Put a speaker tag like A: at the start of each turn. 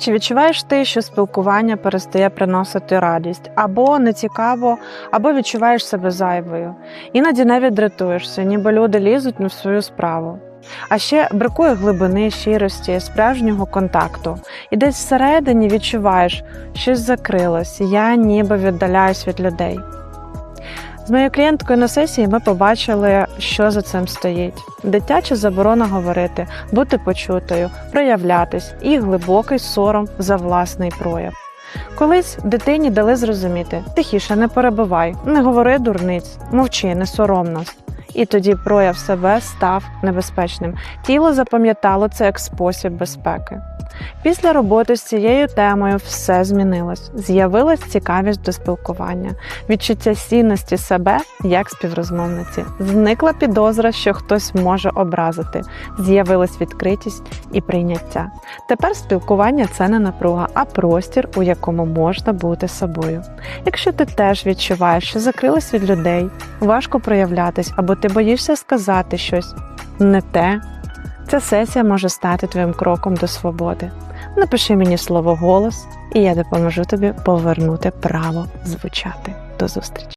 A: Чи відчуваєш ти, що спілкування перестає приносити радість, або нецікаво, або відчуваєш себе зайвою? Іноді навіть дратуєшся, ніби люди лізуть не в свою справу. А ще бракує глибини, щирості, справжнього контакту. І десь всередині відчуваєш, щось закрилось, я ніби віддаляюсь від людей. З моєю клієнткою на сесії ми побачили, що за цим стоїть: дитяча заборона говорити, бути почутою, проявлятись і глибокий сором за власний прояв. Колись дитині дали зрозуміти: тихіше, не перебивай, не говори дурниць, мовчи, не сором нас. І тоді прояв себе став небезпечним. Тіло запам'ятало це як спосіб безпеки. Після роботи з цією темою все змінилось. З'явилась цікавість до спілкування, відчуття цінності себе як співрозмовниці. Зникла підозра, що хтось може образити. З'явилась відкритість і прийняття. Тепер спілкування це не напруга, а простір, у якому можна бути собою. Якщо ти теж відчуваєш, що закрилась від людей, важко проявлятись, або ти боїшся сказати щось не те. Ця сесія може стати твоїм кроком до свободи. Напиши мені слово голос, і я допоможу тобі повернути право звучати. До зустрічі!